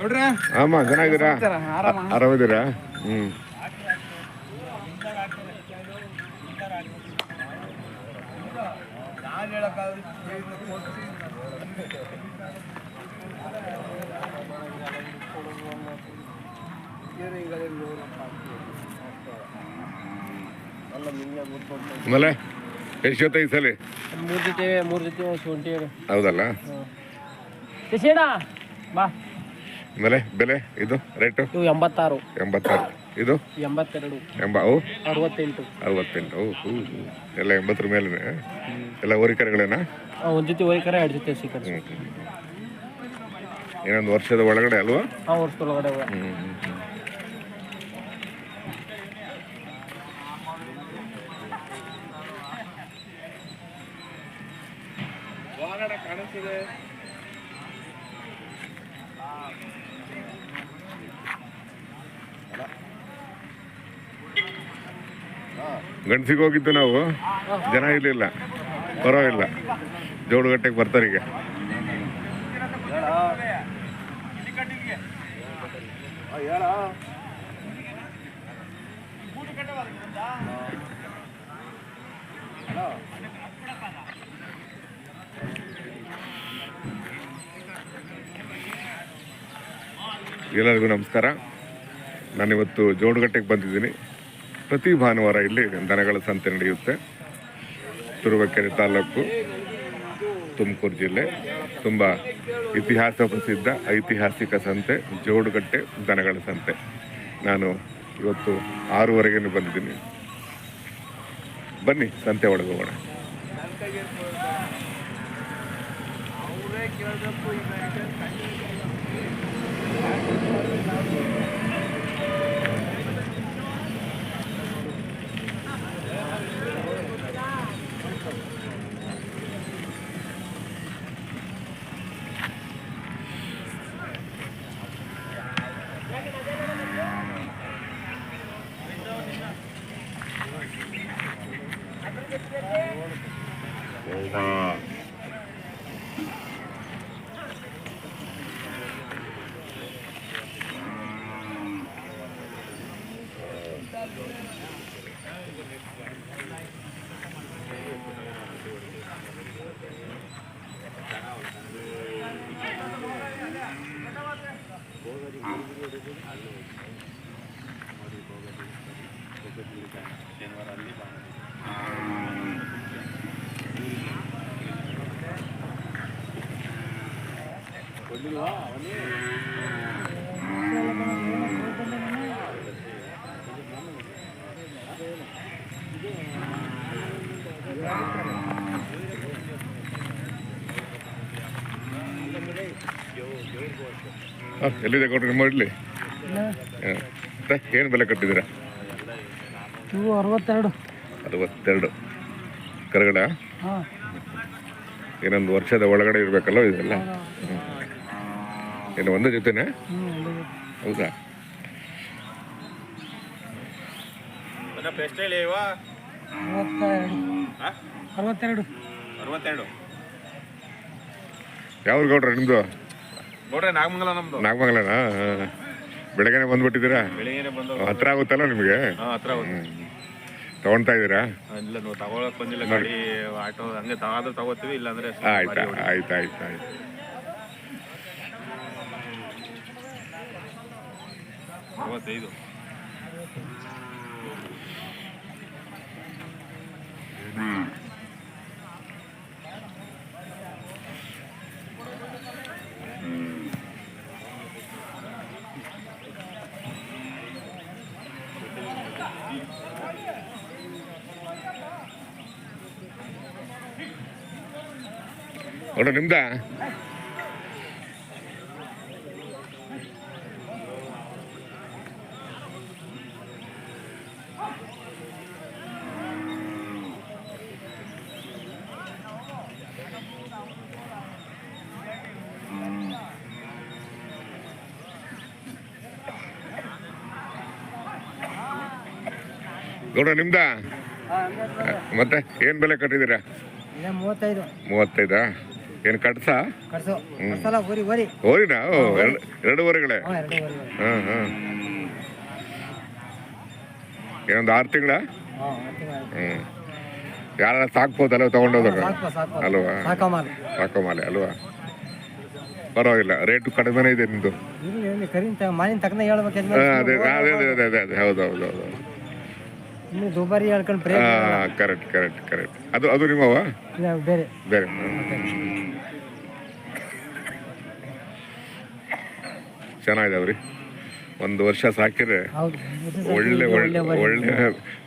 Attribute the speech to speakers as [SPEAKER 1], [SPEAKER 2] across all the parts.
[SPEAKER 1] ನೋಡ್ರಿ?
[SPEAKER 2] ಆಮ ಚೆನ್ನಾಗಿದ್ದೀರಾ?
[SPEAKER 1] ಆರಾಮ.
[SPEAKER 2] ಆರಾಮಿದ್ದೀರಾ? ಹ್ಞೂ ಆಮೇಲೆ ಎಷ್ಟು ಜೊತೆ ಈ ಸಲ?
[SPEAKER 3] ಮೂರು ಜೊತೆ ಮೂರು ಜೊತೆ ಶುಂಠಿ
[SPEAKER 2] ಹೌದಲ್ಲ?
[SPEAKER 3] ಬಾ.
[SPEAKER 2] ಆಮೇಲೆ ಬೆಲೆ ಇದು ರೇಟು
[SPEAKER 3] ಇವು ಎಂಬತ್ತಾರು.
[SPEAKER 2] ಎಂಬತ್ತಾರು. ಇದು?
[SPEAKER 3] ಎಂಬತ್ತೆರಡು.
[SPEAKER 2] ಎಂಬ ಅವು?
[SPEAKER 3] ಅರವತ್ತೆಂಟು.
[SPEAKER 2] ಅರವತ್ತೆಂಟು ಓ ಹೂ ಹೂ. ಎಲ್ಲ ಎಂಬತ್ತರ ಮೇಲೆನೆ ಎಲ್ಲ ಹೋರಿಕರೆಗಳೇನಾ
[SPEAKER 3] ಒಂದು ಜೊತೆ ಹೋಯ್ಕರ ಎರಡು ಜೊತೆ ಸಿಕ್ಕರು.
[SPEAKER 2] ಏನೊಂದು ಇನ್ನೊಂದು ವರ್ಷದ ಒಳಗಡೆ ಅಲ್ವಾ?
[SPEAKER 3] ಆ ವರ್ಷದೊಳಗಡೆ ಅವ.
[SPEAKER 2] ಹ್ಮ್ ಗಂಡಸಿಗೆ ಹೋಗಿದ್ದು ನಾವು ಜನ ಇರಲಿಲ್ಲ. ಪರವಾಗಿಲ್ಲ. ಜೋಡುಗಟ್ಟೆಗೆ ಬರ್ತಾರೆ ಈಗ. ಎಲ್ಲರಿಗೂ ನಮಸ್ಕಾರ. ನಾನಿವತ್ತು ಜೋಡುಗಟ್ಟೆಗೆ ಬಂದಿದ್ದೀನಿ. ಪ್ರತಿ ಭಾನುವಾರ ಇಲ್ಲಿ ದನಗಳ ಸಂತೆ ನಡೆಯುತ್ತೆ. ತುರುವೇಕೆರೆ ತಾಲೂಕು, ತುಮಕೂರು ಜಿಲ್ಲೆ. ತುಂಬ ಇತಿಹಾಸ ಪ್ರಸಿದ್ಧ ಐತಿಹಾಸಿಕ ಸಂತೆ, ಜೋಡುಗಟ್ಟೆ ದನಗಳ ಸಂತೆ. ನಾನು ಇವತ್ತು ಆರೂವರೆಗೆ ಬಂದಿದ್ದೀನಿ. ಬನ್ನಿ, ಸಂತೆ ಒಳಗೆ ಹೋಗೋಣ. ಆ, ಎಲ್ಲಿದೆ ಕೊಡ್ರಿ ನಿಮ್ಮ ಇಡ್ಲಿ ಏನು ಬೆಲೆ ಕಟ್ಟಿದ್ದೀರಾ?
[SPEAKER 3] ಇವು ಅರವತ್ತೆರಡು.
[SPEAKER 2] ಅರವತ್ತೆರಡು. ಕರಗಡ
[SPEAKER 3] ಹಾಂ.
[SPEAKER 2] ಇನ್ನೊಂದು ವರ್ಷದ ಒಳಗಡೆ ಇರಬೇಕಲ್ಲ ಇದೆಲ್ಲ? ಇನ್ನು ಒಂದೇ ಜೊತೆನೆ? ಹೌದಾ?
[SPEAKER 3] ಅರವತ್ತೆರಡು.
[SPEAKER 1] ಅರವತ್ತೆರಡು.
[SPEAKER 2] ಯಾವ ಗೌಡ್ರ ನಿಮ್ಮದು
[SPEAKER 1] ನೋಡ್ರಿ ನಾಗಮಂಗಲ ನಮ್ದು.
[SPEAKER 2] ನಾಗಮಂಗಲನಾ? ಬೆಳಗ್ಗೆನೆ ಬಂದ್ಬಿಟ್ಟಿದ್ದೀರಾ?
[SPEAKER 1] ಬೆಳಿಗ್ಗೆ ಬಂದು
[SPEAKER 2] ಹತ್ರ ಆಗುತ್ತಲ್ಲ ನಿಮಗೆ?
[SPEAKER 1] ಹಾಂ ಹತ್ರ ಹೋಗಿ
[SPEAKER 2] ತಗೊಳ್ತಾ ಇದ್ದೀರಾ?
[SPEAKER 1] ಇಲ್ಲ ನಾವು ತಗೊಳಕ್ ಬಂದಿಲ್ಲ ಗಾಡಿ ಆಟೋ ಹಂಗೆ ತಗಾದ್ರೆ ತಗೋತೀವಿ ಇಲ್ಲಾಂದ್ರೆ
[SPEAKER 2] ಆಯ್ತಾ ಆಯ್ತು ಆಯ್ತು ಆಯ್ತು.
[SPEAKER 1] ಅರವತ್ತೈದು
[SPEAKER 2] ಗೌಡ್ರ ನಿಮ್ದ ಗೌಡ್ರ ನಿಮ್ದಾ ಮತ್ತೆ ಏನ್ ಬೆಲೆ ಕಟ್ಟಿದ್ದೀರಾ?
[SPEAKER 3] ಮೂವತ್ತೈದಾ?
[SPEAKER 2] ಏನು ಕಟ್ಸ?
[SPEAKER 3] ಕಟ್ಸು. ಕಟ್ಸಲ್ಲ ಓರಿ ಓರಿ
[SPEAKER 2] ಓರಿನಾ ಓ ಎರಡು ಓರಿಗಳೇ
[SPEAKER 3] ಹಾಂ ಎರಡು ಓರಿ
[SPEAKER 2] ಹಾಂ ಹಾಂ ಏನೊಂದು ಆರು ತಿಂಗಳ?
[SPEAKER 3] ಹಾಂ ತಿಂಗಳ
[SPEAKER 2] ಹ್ಞೂ ಯಾರ ಸಾಕ್ಬೋದಲ್ಲ ತಗೊಂಡೋದಾಗ
[SPEAKER 3] ಸಾಕು ಸಾಕು
[SPEAKER 2] ಅಲ್ವಾ?
[SPEAKER 3] ಸಾಕಮಾಲ
[SPEAKER 2] ಸಾಕೋಮಾಲೆ ಅಲ್ವಾ? ಪರವಾಗಿಲ್ಲ ರೇಟು ಕಡಿಮೆನೇ ಇದೆ ನಿಮ್ಮದು
[SPEAKER 3] ಇಲ್ಲಿ ಮಾಲಿನ ತಕ್ಕನ
[SPEAKER 2] ಅದೇ ಅದೇ ಅದೇ ಅದೇ ಅದೇ ಹೌದು ಹೌದು ಹೌದು
[SPEAKER 3] ಹೌದು. ದುಬಾರಿ ಹೇಳ್ಕೊಂಡು ಪ್ರೇ
[SPEAKER 2] ಹಾಂ ಕರೆಕ್ಟ್ ಕರೆಕ್ಟ್ ಕರೆಕ್ಟ್ ಅದು ಅದು ನಿಮ್ಮವ?
[SPEAKER 3] ಬೇರೆ.
[SPEAKER 2] ಬೇರೆ. ಚೆನ್ನಾಗಿದಾವ್ರಿ. ಒಂದು ವರ್ಷ ಸಾಕಿದ್ರೆ ಒಳ್ಳೆ ಒಳ್ಳೆ ಒಳ್ಳೆ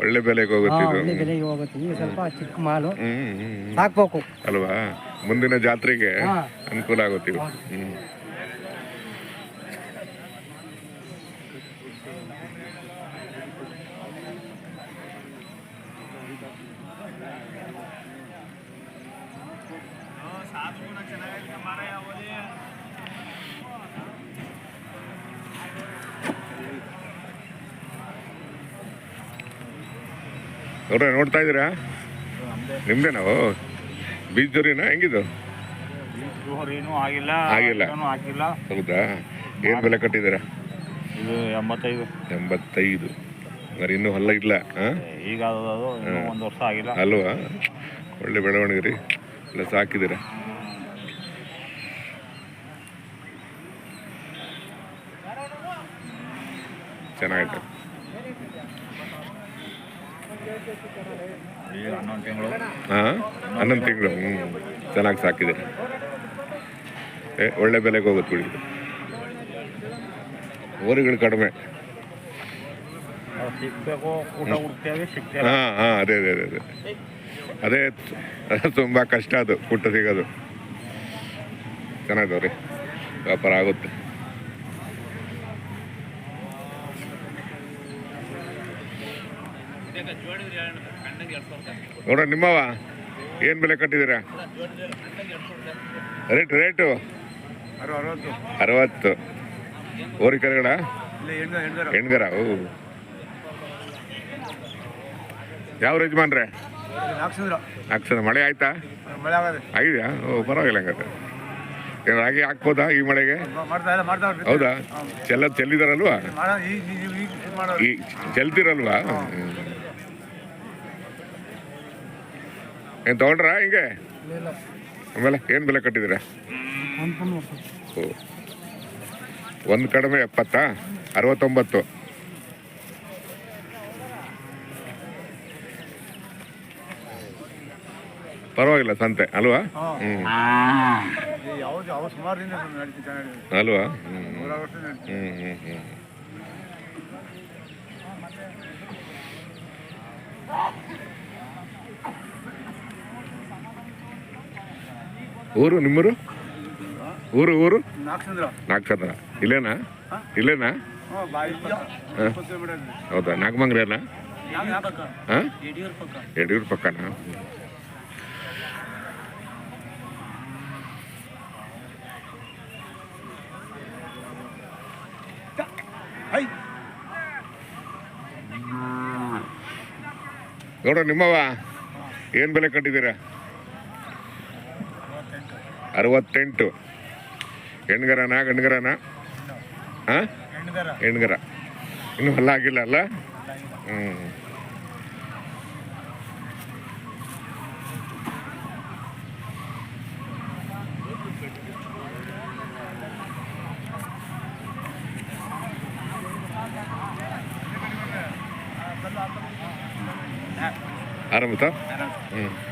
[SPEAKER 2] ಒಳ್ಳೆ ಬೆಲೆಗೆ ಹೋಗುತ್ತೆ
[SPEAKER 3] ಹೋಗುತ್ತೆ. ಸ್ವಲ್ಪ ಚಿಕ್ಕ ಮಾಲು. ಸಾಕ್ಬೇಕು.
[SPEAKER 2] ಅಲ್ವಾ? ಮುಂದಿನ ಜಾತ್ರೆಗೆ ಅನುಕೂಲ ಆಗುತ್ತೆ ಇದು. ನೋಡ್ರಿ ನೋಡ್ತಾ ಇದ್ದೀರಾ? ನಿಮ್ದೆ ನಾವು ಬೀಚ್ ಜೋರಿನಾ? ಹೆಂಗಿದು?
[SPEAKER 1] ಏನೂ ಆಗಿಲ್ಲ
[SPEAKER 2] ಆಗಿಲ್ಲ. ಹೌದಾ? ಏನು ಬೆಲೆ ಕಟ್ಟಿದ್ದೀರಾ?
[SPEAKER 1] ಇದು ಎಂಬತ್ತೈದು.
[SPEAKER 2] ಎಂಬತ್ತೈದು. మరి ಇನ್ನೂ ಹೊಲ ಇಲ್ಲ
[SPEAKER 1] ಈಗ ಒಂದು ವರ್ಷ ಆಗಿಲ್ಲ.
[SPEAKER 2] ಅಲ್ವಾ? ಒಳ್ಳೆ ಬೆಳವಣಿಗೆ ರೀ ಎಲ್ಲ ಸಾಕಿದ್ದೀರಾ? ಚೆನ್ನಾಗೈತೆ
[SPEAKER 1] ಈಗ ಹನ್ನೊಂದು ತಿಂಗಳು
[SPEAKER 2] ಹಾಂ, ಹನ್ನೊಂದು ತಿಂಗಳು. ಹ್ಞೂ ಚೆನ್ನಾಗಿ ಸಾಕಿದೆ. ಏ, ಒಳ್ಳೆ ಬೆಲೆಗೆ ಹೋಗುತ್ತೆ ಬಿಡಿ. ಊರುಗಳು ಕಡಿಮೆ.
[SPEAKER 1] ಊಟ
[SPEAKER 2] ಹಾಂ ಹಾಂ, ಅದೇ ಅದೇ ಅದೇ ಅದೇ. ಅದೇ, ತುಂಬ ಕಷ್ಟ ಅದು, ಪುಟ್ಟ ಸಿಗೋದು. ಚೆನ್ನಾಗಿದಾವ್ರಿ ವ್ಯಾಪಾರ ಆಗುತ್ತೆ. ನೋಡ ನಿಮ್ಮವ? ಏನು ಬೆಲೆ ಕಟ್ಟಿದ್ದೀರಾ? Rate, rate?
[SPEAKER 1] ಅರವತ್ತು.
[SPEAKER 2] ಓರಿ
[SPEAKER 1] ಎಂಟು
[SPEAKER 2] ಹೆಣ್ಗರ, ಓ. ಯಾವ ಯಜಮಾನ್ರೆ? ಮಳೆ ಆಯ್ತಾ? ಆಗಿದೆಯಾ? ಓ, ಪರವಾಗಿಲ್ಲ ಹಂಗಾದ್ರೆ. ಏನು ರಾಗಿ ಹಾಕ್ಬೋದಾ ಈ ಮಳೆಗೆ? ಹೌದಾ? ಚೆಲ್ಲ ಚೆಲ್ಲಿದಾರಲ್ವಾ? ಚೆಲ್ತಿರಲ್ವಾ ಹ್ಮ್. ಏನ್ ತೊಗೊಂಡ್ರಾ ಹಿಂಗೆ? ಆಮೇಲೆ ಏನು ಬೆಲೆ ಕಟ್ಟಿದ್ದೀರಾ? ಓ. ಒಂದು ಕಡಿಮೆ ಎಪ್ಪತ್ತಾ? ಅರವತ್ತೊಂಬತ್ತು. ಪರವಾಗಿಲ್ಲ ಸಂತೆ. ಅಲ್ವಾ? ಹ್ಮ್.
[SPEAKER 1] ಯಾವ್ದು ಯಾವ ಸುಮಾರು ದಿನ ನಡೀತಿ ಚೆನ್ನಾಗಿ
[SPEAKER 2] ಅಲ್ವಾ? ಹ್ಮ್
[SPEAKER 1] ನೂರ ವರ್ಷ ನಡೀತಿ
[SPEAKER 2] ಹ್ಮ್ ಹ್ಮ್ ಹ್ಮ್ ಊರು ನಿಮ್ಮೂರು? ಊರು ಊರು? ನಾಗಚಂದ್ರ. ಇಲ್ಲೇನಾ? ಇಲ್ಲೇನಾ? ಹೌದಾ? ನಾಗಮಂಗ್ರೇನಾ? ಹಾಂ?
[SPEAKER 3] ಯಡಿಯೂರು
[SPEAKER 2] ಪಕ್ಕನ? ನೋಡ್ರ ನಿಮ್ಮವ ಏನು ಬೆಲೆ ಕಟ್ಟಿದ್ದೀರಾ ಅರವತ್ತೆಂಟು. ಹೆಣ್ಗರನಾ ಗಂಡ್ಗರನಾ? ಹಾಂ ಹೆಣ್ಗರ. ಇನ್ನು ಹೊಲ ಆಗಿಲ್ಲ ಅಲ್ಲ? ಹ್ಞೂ ಆರಂಭ ಹ್ಞೂ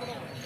[SPEAKER 2] come on.